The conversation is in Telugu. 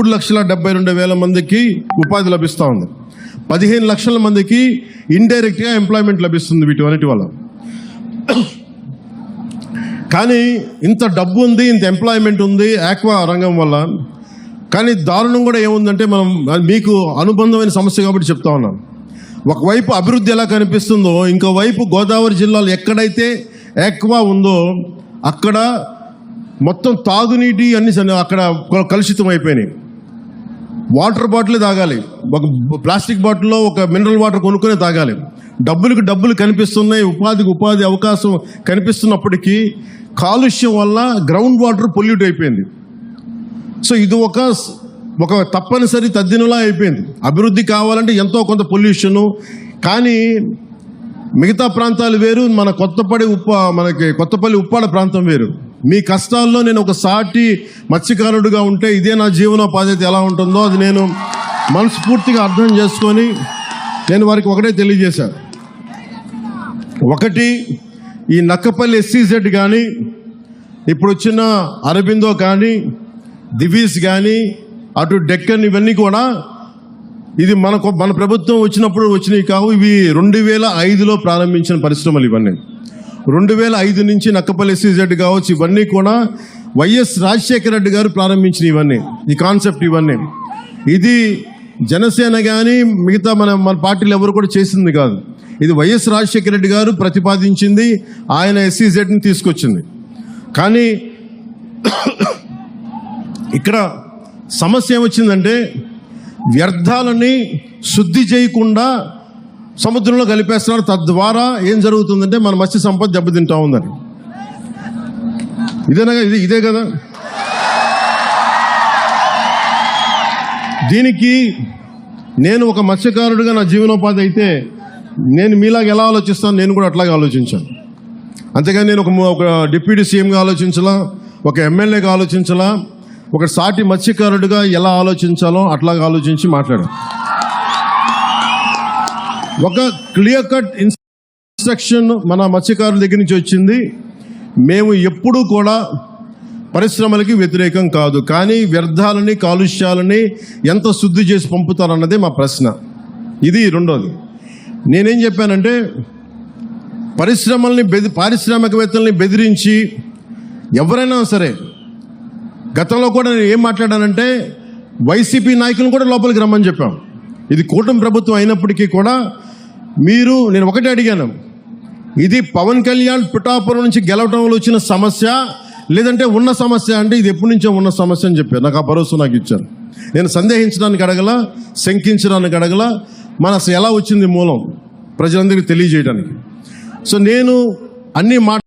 మూడు లక్షల డెబ్బై రెండు వేల మందికి ఉపాధి లభిస్తూ ఉంది. పదిహేను లక్షల మందికి ఇండైరెక్ట్గా ఎంప్లాయ్మెంట్ లభిస్తుంది వీటి అన్నిటి వల్ల. కానీ ఇంత డబ్బు ఉంది ఇంత ఎంప్లాయ్మెంట్ ఉంది ఆక్వా రంగం వల్ల. కానీ దారుణం కూడా ఏముందంటే మనం మీకు అనుబంధమైన సమస్య కాబట్టి చెప్తా ఉన్నాం ఒకవైపు అభివృద్ధి ఎలా కనిపిస్తుందో ఇంకోవైపు గోదావరి జిల్లాలో ఎక్కడైతే ఆక్వా ఉందో అక్కడ మొత్తం తాగునీటి అన్ని అక్కడ కలుషితం అయిపోయినాయి వాటర్ బాటిల్ తాగాలి. ఒక ప్లాస్టిక్ బాటిల్లో ఒక మినరల్ వాటర్ కొనుక్కొని తాగాలి. డబ్బులకు డబ్బులు కనిపిస్తున్నాయి ఉపాధికి ఉపాధి అవకాశం కనిపిస్తున్నప్పటికీ కాలుష్యం వల్ల గ్రౌండ్ వాటర్ పొల్యూట్ అయిపోయింది. సో ఇది ఒక ఒక తప్పనిసరి తద్దినలా అయిపోయింది. అభివృద్ధి కావాలంటే ఎంతో కొంత పొల్యూషను కానీ మిగతా ప్రాంతాలు వేరు మన కొత్తపడి ఉప్ప మనకి కొత్తపల్లి ఉప్పాడ ప్రాంతం వేరు. మీ కష్టాల్లో నేను ఒక సాటి మత్స్యకారుడుగా ఉంటే ఇదే నా జీవనోపాధి అయితే ఎలా ఉంటుందో అది నేను మనస్ఫూర్తిగా అర్థం చేసుకొని నేను వారికి ఒకటే తెలియజేశాను ఒకటి ఈ నక్కపల్లి ఎస్సీజెడ్ కానీ ఇప్పుడు వచ్చిన అరబిందో కానీ దివీస్ కానీ అటు డెక్కన్ ఇవన్నీ కూడా ఇది మనకు మన ప్రభుత్వం వచ్చినప్పుడు వచ్చినవి కావు. ఇవి రెండు వేల ఐదులో ప్రారంభించిన పరిశ్రమలు ఇవన్నీ. రెండు వేల ఐదు నుంచి నక్కపల్లి ఎస్సీజెడ్ కావచ్చు ఇవన్నీ కూడా వైఎస్ రాజశేఖర రెడ్డి గారు ప్రారంభించిన ఇవన్నీ ఈ కాన్సెప్ట్ ఇవన్నీ. ఇది జనసేన కానీ మిగతా మన మన పార్టీలు ఎవరు కూడా చేసింది కాదు. ఇది వైఎస్ రాజశేఖర రెడ్డి గారు ప్రతిపాదించింది ఆయన ఎస్సీజెడ్ని తీసుకొచ్చింది. కానీ ఇక్కడ సమస్య ఏమొచ్చిందంటే వ్యర్థాలని శుద్ధి చేయకుండా సముద్రంలో కలిపేస్తున్నారు. తద్వారా ఏం జరుగుతుందంటే మన మత్స్య సంపద దెబ్బతింటా ఉందని. ఇదేనా ఇది ఇదే కదా? దీనికి నేను ఒక మత్స్యకారుడిగా నా జీవనోపాధి అయితే నేను మీలాగా ఎలా ఆలోచిస్తాను? నేను కూడా అట్లాగే ఆలోచించాను. అంతేగాని నేను ఒక ఒక డిప్యూటీ సీఎంగా ఆలోచించలా ఒక ఎమ్మెల్యేగా ఆలోచించలా ఒక సాటి మత్స్యకారుడిగా ఎలా ఆలోచించాలో అట్లాగా ఆలోచించి మాట్లాడాను. ఒక క్లియర్ కట్ ఇన్స్ట్రక్షన్ మన మత్స్యకారుల దగ్గర నుంచి వచ్చింది. మేము ఎప్పుడూ కూడా పరిశ్రమలకి వ్యతిరేకం కాదు. కానీ వ్యర్థాలని కాలుష్యాలని ఎంత శుద్ధి చేసి పంపుతారన్నదే మా ప్రశ్న. ఇది రెండోది. నేనేం చెప్పానంటే పరిశ్రమల్ని బెది పారిశ్రామికవేత్తల్ని బెదిరించి ఎవరైనా సరే గతంలో కూడా నేను ఏం మాట్లాడానంటే వైసీపీ నాయకులను కూడా లోపలికి రమ్మని చెప్పాం. ఇది కూటమి ప్రభుత్వం అయినప్పటికీ కూడా మీరు నేను ఒకటే అడిగాను. ఇది పవన్ కళ్యాణ్ పిఠాపురం నుంచి గెలవటంలో వచ్చిన సమస్య లేదంటే ఉన్న సమస్య అంటే ఇది ఎప్పటి నుంచో ఉన్న సమస్య అని చెప్పారు. నాకు ఆ భరోసా నాకు ఇచ్చారు. నేను సందేహించడానికి అడగల శంకించడానికి అడగల. మన అసలు ఎలా వచ్చింది మూలం ప్రజలందరికీ తెలియజేయడానికి. సో నేను అన్నీ మా